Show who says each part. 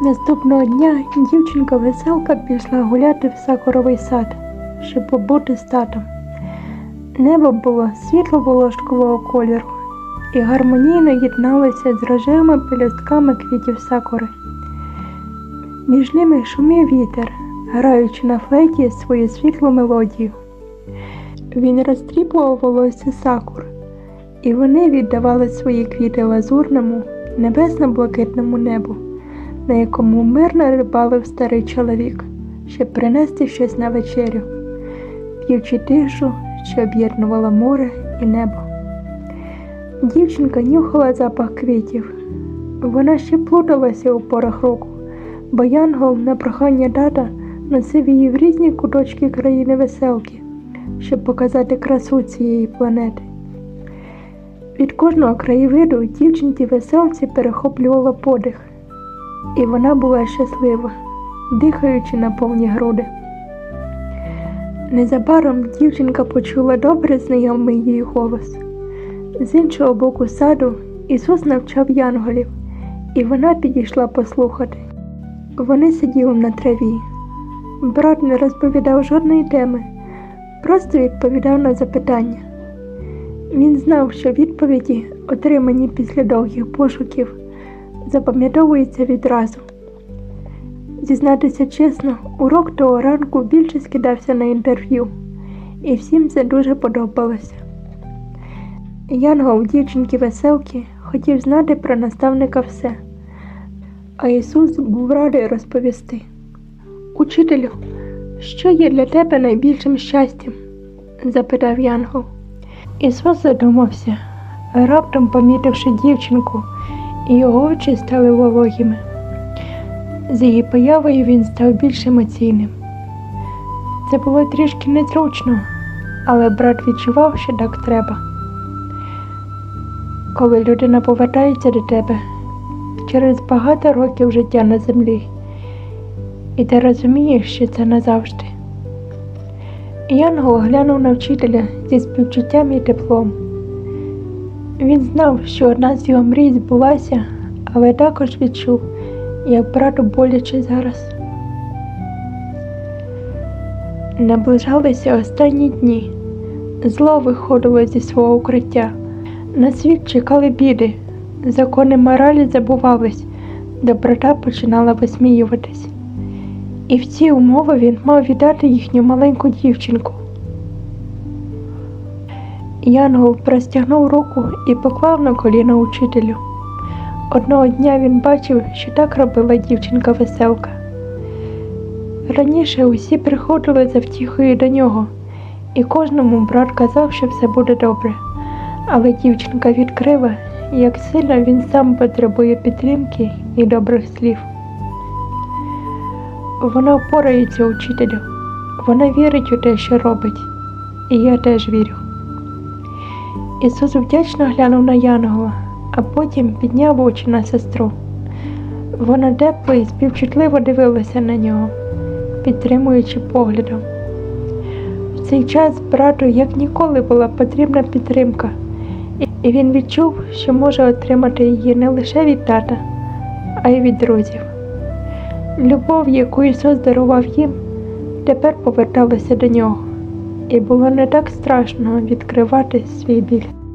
Speaker 1: Наступного дня дівчинка веселка пішла гуляти в сакуровий сад, щоб побути з татом. Небо було світло-волошкового кольору і гармонійно єдналося з рожевими пелюстками квітів сакури. Між ними шумів вітер, граючи на флейті свою світлу мелодію. Він розтріпував волосся сакур, і вони віддавали свої квіти лазурному, небесно-блакитному небу, на якому мирно рибалив старий чоловік, щоб принести щось на вечерю, п'ючи тишу, що об'єднувала море і небо. Дівчинка нюхала запах квітів. Вона ще плуталася у порах року, бо Янгол на прохання тата носив її в різні куточки країни веселки, щоб показати красу цієї планети. Від кожного краєвиду дівчинці веселці перехоплювала подих, і вона була щаслива, дихаючи на повні груди. Незабаром дівчинка почула добре знайомий їй голос. З іншого боку саду Ісус навчав янголів, і вона підійшла послухати. Вони сиділи на траві. Брат не розповідав жодної теми, просто відповідав на запитання. Він знав, що відповіді, отримані після довгих пошуків, запам'ятовуються відразу. Зізнатися чесно, урок того ранку більше скидався на інтерв'ю, і всім це дуже подобалося. Янгол дівчинки веселки хотів знати про наставника все, а Ісус був радий розповісти. Учителю, що є для тебе найбільшим щастям? запитав Янгол. Ісус задумався, раптом помітивши дівчинку, і його очі стали вологими. З її появою він став більш емоційним. Це було трішки незручно, але брат відчував, що так треба. Коли людина повертається до тебе через багато років життя на землі, і ти розумієш, що це назавжди. Янгол глянув на вчителя зі співчуттям і теплом. Він знав, що одна з його мрій збулася, але також відчув, як брату боляче зараз. Наближалися останні дні. Зло виходило зі свого укриття. На світ чекали біди, закони моралі забувались, доброта починала висміюватись. І в ці умови він мав віддати їхню маленьку дівчинку. Янгол простягнув руку і поклав на коліна учителю. Одного дня він бачив, що так робила дівчинка веселка. Раніше усі приходили за втіхою до нього, і кожному брат казав, що все буде добре. Але дівчинка відкрила, як сильно він сам потребує підтримки і добрих слів. Вона впорається учителю, вона вірить у те, що робить, і я теж вірю. Ісус вдячно глянув на Янгола, а потім підняв очі на сестру. Вона тепло і співчутливо дивилася на нього, підтримуючи поглядом. В цей час брату як ніколи була потрібна підтримка, і він відчув, що може отримати її не лише від тата, а й від друзів. Любов, яку Ісус дарував їм, тепер поверталася до нього, і було не так страшно відкривати свій біль.